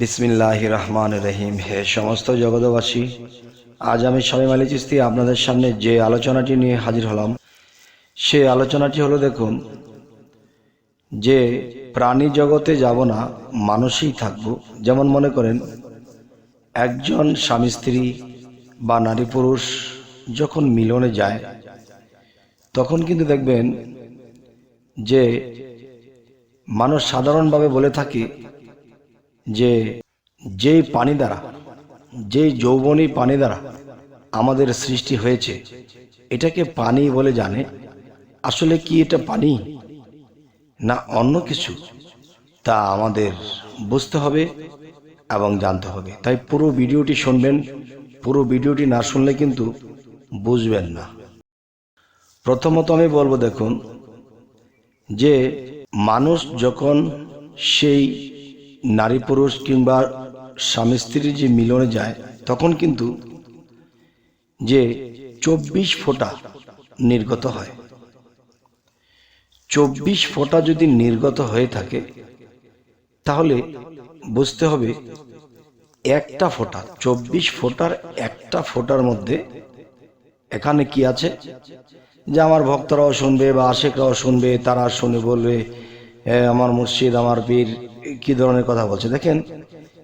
বিসমিল্লাহ রহমান রহিম হে সমস্ত জগতবাসী আজ আমি স্বামী মালি চিস্তি আপনাদের সামনে যে আলোচনাটি নিয়ে হাজির হলাম, সে আলোচনাটি হলো দেখুন, যে প্রাণী জগতে যাব না, মানুষই থাকব। যেমন মনে করেন, একজন স্বামী স্ত্রী বা নারী পুরুষ যখন মিলনে যায়, তখন কিন্তু দেখবেন যে মানুষ সাধারণভাবে বলে থাকে যে যেই পানি দ্বারা যেই যৌবনী পানি দ্বারা আমাদের সৃষ্টি হয়েছে, এটাকে পানি বলে জানে। আসলে কি এটা পানি? না অন্য কিছু? তা আমাদের বুঝতে হবে এবং জানতে হবে। তাই পুরো ভিডিওটি শুনবেন, পুরো ভিডিওটি না শুনলে কিন্তু বুঝবেন না। প্রথমত আমি বলব দেখুন, যে মানুষ যখন সেই নারী পুরুষ কিংবা স্বামী স্ত্রীর যে মিলনে যায় তখন কিন্তু যে চব্বিশ ফোঁটা নির্গত হয়। চব্বিশ ফোঁটা যদি নির্গত হয়ে থাকে তাহলে বুঝতে হবে একটা ফোঁটা চব্বিশ ফোঁটার একটা ফোঁটার মধ্যে এখানে কি আছে? যে আমার ভক্তরাও শুনবে বা আশেকরাও শুনবে তারা শুনে বলবে "এ, আমার মুর্শিদ, আমার পীর, কি ধরনের কথা বলছে? দেখেন,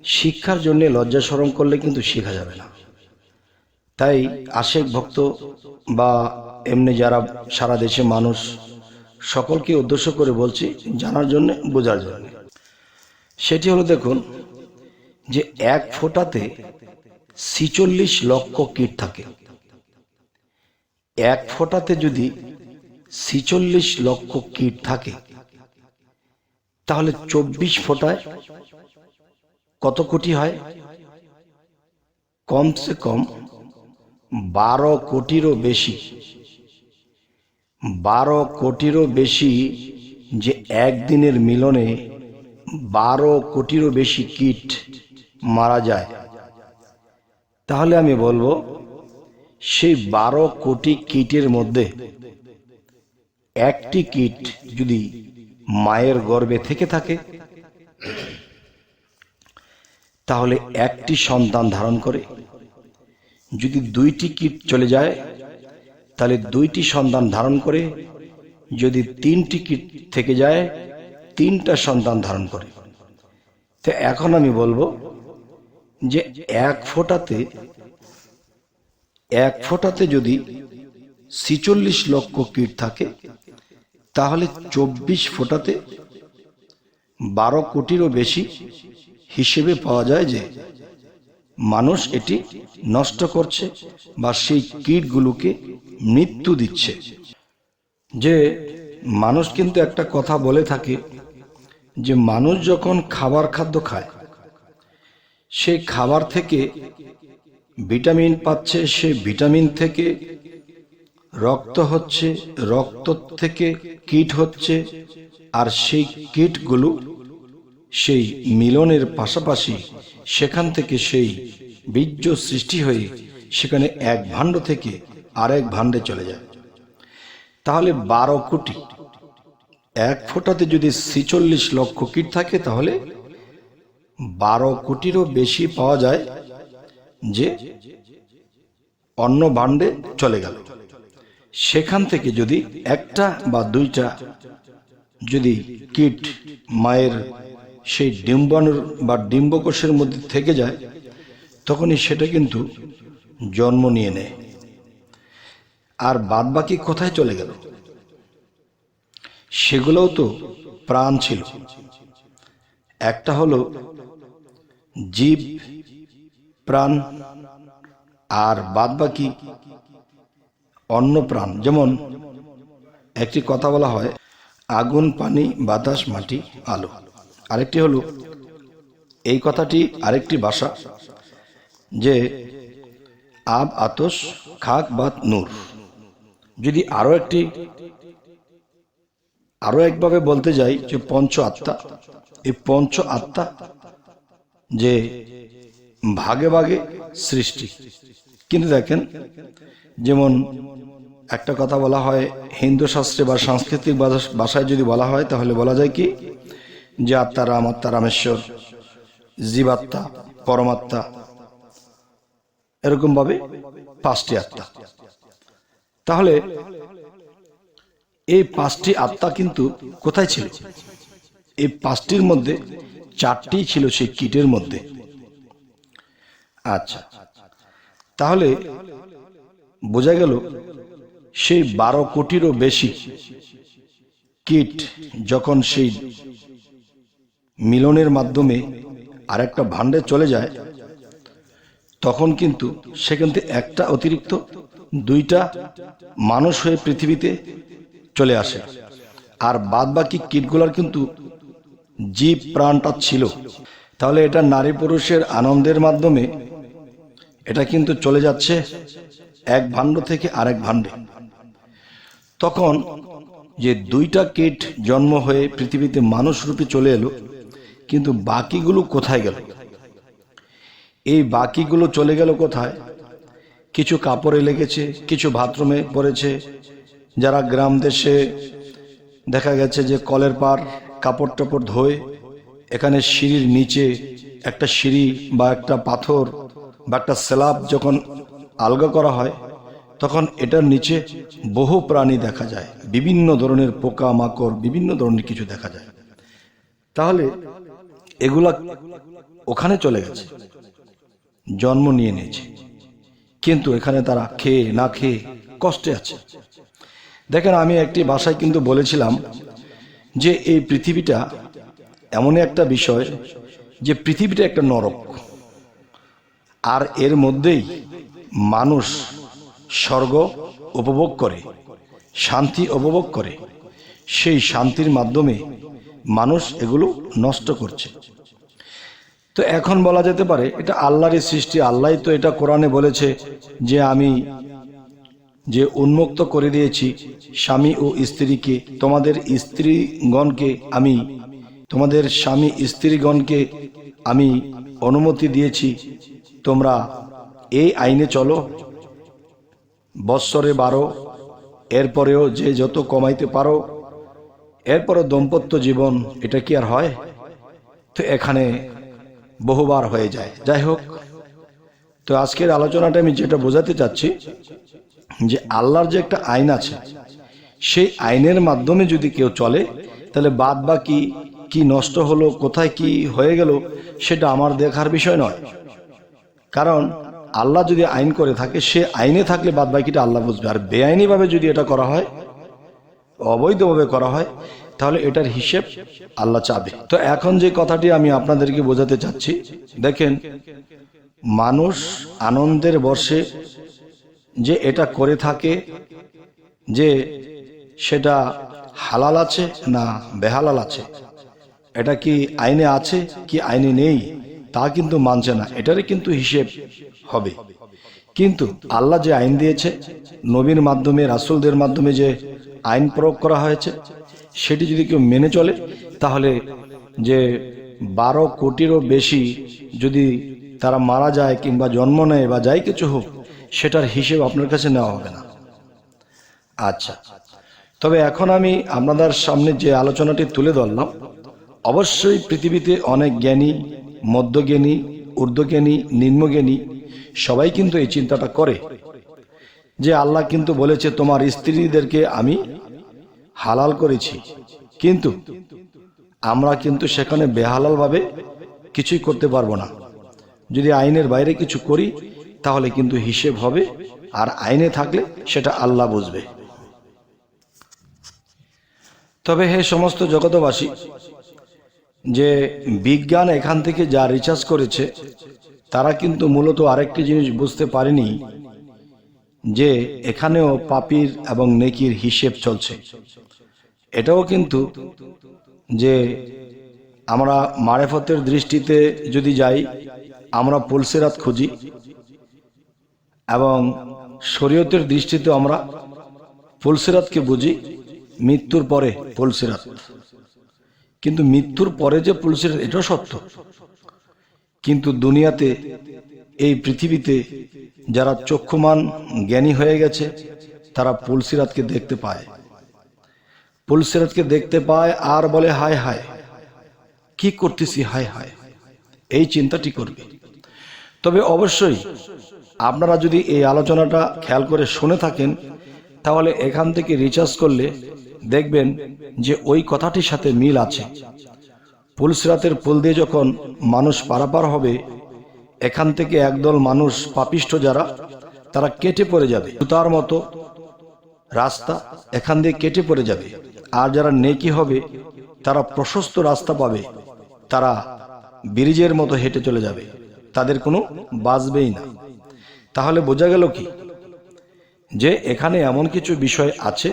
শিক্ষার জন্য লজ্জা সরম করলে কিন্তু শেখা যাবে না। তাই আশেক ভক্ত বা এমনি যারা সারা দেশে মানুষ, সকলকে উদ্দেশ্য করে বলছি, জানার জন্য, বোঝার জন্য। সেটি হলো দেখুন, যে এক ফোঁটাতে ছিচল্লিশ লক্ষ কীট থাকে। এক ফোঁটাতে যদি ছিচল্লিশ লক্ষ কীট থাকে তাহলে চব্বিশ ফোঁটায় কত কোটি হয়? কমসে কম বারো কোটিরও বেশি। বারো কোটিরও বেশি যে একদিনের মিলনে বারো কোটিরও বেশি কীট মারা যায়। তাহলে আমি বলব, সেই বারো কোটি কীটের মধ্যে একটি কীট যদি মায়ের গর্ভে থেকে থাকে। তাহলে একটি সন্তান ধারণ করে। যদি দুইটি কীট চলে যায়, তাহলে দুইটি সন্তান ধারণ করে। যদি তিনটি কীট থেকে যায়, তিনটা সন্তান ধারণ করে। তো এখন আমি বলব যে এক ফোঁটাতে এক ফোঁটাতে যদি ছিচল্লিশ লক্ষ কীট থাকে তাহলে চব্বিশ ফোটাতে বারো কোটিরও বেশি হিসেবে পাওয়া যায় যে মানুষ এটি নষ্ট করছে বা সেই কীটগুলোকে মৃত্যু দিচ্ছে। যে মানুষ কিন্তু একটা কথা বলে থাকে যে মানুষ যখন খাবার খাদ্য খায় সেই খাবার থেকে ভিটামিন পাচ্ছে, সে ভিটামিন থেকে রক্ত হচ্ছে, রক্ত থেকে কীট হচ্ছে, আর সেই কীটগুলো সেই মিলনের পাশাপাশি সেখান থেকে সেই বীর্য সৃষ্টি হয়ে সেখানে এক ভাণ্ড থেকে আরেক ভাণ্ডে চলে যায়। তাহলে বারো কোটি। এক ফোঁটাতে যদি ছিচল্লিশ লক্ষ কীট থাকে তাহলে বারো কোটিরও বেশি পাওয়া যায় যে অন্য ভাণ্ডে চলে গেল। সেখান থেকে যদি একটা বা দুইটা যদি কীট মায়ের সেই ডিম্বাণুর বা ডিম্বকোষের মধ্যে থেকে যায়, তখনই সেটা কিন্তু জন্ম নিয়ে নেয়। আর বাদ বাকি কোথায় চলে গেল? সেগুলোও তো প্রাণ ছিল। একটা হলো জীব, প্রাণ, আর বাদ বাকি অন্য প্রাণ যেমন একটি কথা বলা হয়, আগুন, পানি, বাতাস, মাটি, আলো। আরেকটি হলো, এই কথাটি আরেকটি ভাষা, যে আব, আতস, খাক, বাত, নূর। যদি আরও একটি, আরও একভাবে বলতে যাই, যে পঞ্চ আত্মা, এই পঞ্চ আত্মা যে ভাগে ভাগে সৃষ্টি। কিন্তু দেখেন, যেমন একটা কথা বলা হয়, হিন্দু শাস্ত্রে বা সাংস্কৃতিক ভাষা- ভাষায় যদি বলা হয়, তাহলে বলা যায় কি? যে আত্মা রাম, আত্মা রামেশ্বর, জীবাত্মা, পরমাত্মা। এরকম ভাবে পাঁচটি আত্মা। তাহলে এই পাঁচটি আত্মা কিন্তু কোথায় ছিল? এই পাঁচটির মধ্যে চারটি ছিল সেই কিটের মধ্যে। আচ্ছা। তাহলে বোঝা গেল সেই বারো কোটিরও বেশি কিট যখন সেই মিলনের মাধ্যমে আরেকটা ভাণ্ডে চলে যায়, তখন কিন্তু সেখান থেকে একটা অতিরিক্ত দুইটা মানুষ হয়ে পৃথিবীতে চলে আসে। আর বাদ বাকি কীটগুলার কিন্তু জীব প্রাণটা ছিল। তাহলে এটা নারী পুরুষের আনন্দের মাধ্যমে এটা কিন্তু চলে যাচ্ছে এক ভাণ্ড থেকে আরেক ভাণ্ডে। তখন যে দুইটা কীট জন্ম হয়ে পৃথিবীতে মানুষ রূপে চলে এলো, কিন্তু বাকিগুলো কোথায় গেল? এই বাকিগুলো চলে গেল কোথায়? কিছু কাপড়ে লেগেছে, কিছু বাথরুমে পড়েছে। যারা গ্রাম দেশে দেখা গেছে যে কলের পার কাপড় টাপড় ধোয়, এখানে সিঁড়ির নিচে একটা সিঁড়ি বা একটা পাথর বা একটা স্ল্যাব যখন আলগা করা হয় তখন এটার নিচে বহু প্রাণী দেখা যায়। বিভিন্ন ধরনের পোকা মাকড় বিভিন্ন ধরনের কিছু দেখা যায়। তাহলে এগুলা ওখানে চলে গেছে। জন্ম নিয়ে নিয়েছে। কিন্তু এখানে তারা খেয়ে না খেয়ে কষ্টে আছে। দেখেন, আমি একটি ভাষায় কিন্তু বলেছিলাম যে এই পৃথিবীটা এমন একটা বিষয় যে পৃথিবীটা একটা নরক। আর এর মধ্যেই মানুষ স্বর্গ উপভোগ করে, শান্তি উপভোগ করে। সেই শান্তির মাধ্যমে মানুষ এগুলো নষ্ট করছে। তো এখন বলা যেতে পারে, এটা আল্লাহরই সৃষ্টি আল্লাহ তো এটা কোরআনে বলেছে যে আমি যে উন্মুক্ত করে দিয়েছি স্বামী ও স্ত্রীকে, তোমাদের স্ত্রীগণকে আমি, তোমাদের স্বামী স্ত্রীগণকে আমি অনুমতি দিয়েছি, তোমরা এই আইনে চলো বৎসরে বারো, এরপরেও যে যত কমাইতে পারো এরপরে দম্পত্য জীবন, এটা কি আর হয়? তো এখানে বহুবার হয়ে যায়। যাই হোক, তো আজকের আলোচনাটা আমি যেটা বোঝাতে চাচ্ছি, যে আল্লাহর যে একটা আইন আছে, সেই আইনের মাধ্যমে যদি কেউ চলে, তাহলে বাদ বাকি কি নষ্ট হলো, কোথায় কি হয়ে গেল, সেটা আমার দেখার বিষয় নয়। কারণ আল্লাহ যদি আইন করে থাকে, সে আইনে থাকলে বাদ বাকিটা আল্লাহ বুঝবে। আর বেআইনিভাবে যদি এটা করা হয়, অবৈধভাবে করা হয়, তাহলে এটার হিসেব আল্লাহ চাবে। তো এখন যে কথাটি আমি আপনাদেরকে বোঝাতে চাচ্ছি, দেখেন, মানুষ আনন্দের বর্ষে যে এটা করে থাকে, যে সেটা হালাল আছে না বেহালাল আছে, এটা কি আইনে আছে, কি আইনে নেই, তা কিন্তু মানছে না। এটারই কিন্তু হিসেব। হবে। কিন্তু আল্লাহ যে আইন দিয়েছে, নবীর মাধ্যমে, রাসুলদের মাধ্যমে যে আইন প্রয়োগ করা হয়েছে, সেটি যদি কেউ মেনে চলে, তাহলে যে বারো কোটিরও বেশি যদি তারা মারা যায় কিংবা জন্ম নেয় বা যাই কিছু হোক, সেটার হিসেব আপনার কাছে নেওয়া হবে না। আচ্ছা তবে এখন আমি আপনাদের সামনে যে আলোচনাটি তুলে ধরলাম, অবশ্যই পৃথিবীতে অনেক জ্ঞানী, মধ্যজ্ঞানী ঊর্ধ্বজ্ঞানী, নিম্নজ্ঞানী, সবাই কিন্তু এই চিন্তাটা করে যে আল্লাহ কিন্তু বলেছে, তোমার স্ত্রীদেরকে আমি হালাল করেছি। কিন্তু আমরা কিন্তু সেখানে বেহালাল ভাবে কিছুই করতে পারব না। যদি আইনের বাইরে কিছু করি, তাহলে কিন্তু হিসেব হবে, আর আইনে থাকলে সেটা আল্লাহ বুঝবে। তবে হে সমস্ত জগতবাসী যে বিজ্ঞান এখান থেকে যা রিচার্জ করেছে, তারা কিন্তু মূলত আরেকটি জিনিস বুঝতে পারেনি, যে এখানেও পাপির এবং নেকির হিসেব চলছে। এটাও কিন্তু যে আমরা মারেফতের দৃষ্টিতে যদি যাই, আমরা পুলসেরাত খুঁজি এবং শরীয়তের দৃষ্টিতে আমরা পুলসিরাতকে বুঝি, মৃত্যুর পরে পুলসিরাত। কিন্তু মৃত্যুর পরে যে পুলসিরাত এটাও সত্য। কিন্তু দুনিয়াতে এই পৃথিবীতে যারা চক্ষুমান জ্ঞানী হয়ে গেছে, তারা পুলসিরাতকে দেখতে পায়। পুলসিরাতকে দেখতে পায় আর বলে, হায় হায়, কি করতেছি? হায় হায়, এই চিন্তাটি করবে? তবে অবশ্যই আপনারা যদি এই আলোচনাটা খেয়াল করে শুনে থাকেন, তাহলে এখান থেকে রিচার্জ করলে দেখবেন যে ওই কথাটির সাথে মিল আছে। পুলসিরাতের পুল দিয়ে যখন মানুষ পারাপার হবে, এখান থেকে একদল মানুষ পাপিষ্ঠ যারা, তারা কেটে পড়ে যাবে। জুতার মতো রাস্তা এখান দিয়ে কেটে পড়ে যাবে। আর যারা নেকি হবে, তারা প্রশস্ত রাস্তা পাবে। তারা ব্রিজের মতো হেঁটে চলে যাবে। তাদের কোনো বাঁচবেই না। তাহলে বোঝা গেল কি? যে এখানে এমন কিছু বিষয় আছে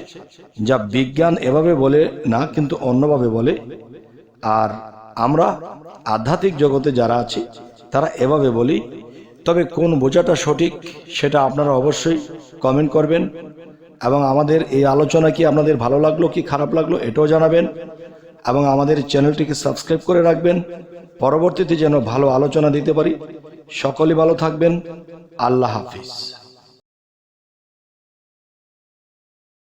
যা বিজ্ঞান এভাবে বলে না, কিন্তু অন্যভাবে বলে। আর আমরা আধ্যাত্মিক জগতে যারা আছি, তারা এভাবে বলি। তবে কোন বোঝাটা সঠিক, সেটা আপনারা অবশ্যই কমেন্ট করবেন। এবং আমাদের এই আলোচনা কি আপনাদের ভালো লাগল, কি খারাপ লাগল, এটাও জানাবেন। এবং আমাদের চ্যানেলটিকে সাবস্ক্রাইব করে রাখবেন। পরবর্তীতে যেন ভালো আলোচনা দিতে পারি। সকলে ভালো থাকবেন। আল্লাহ হাফিজ।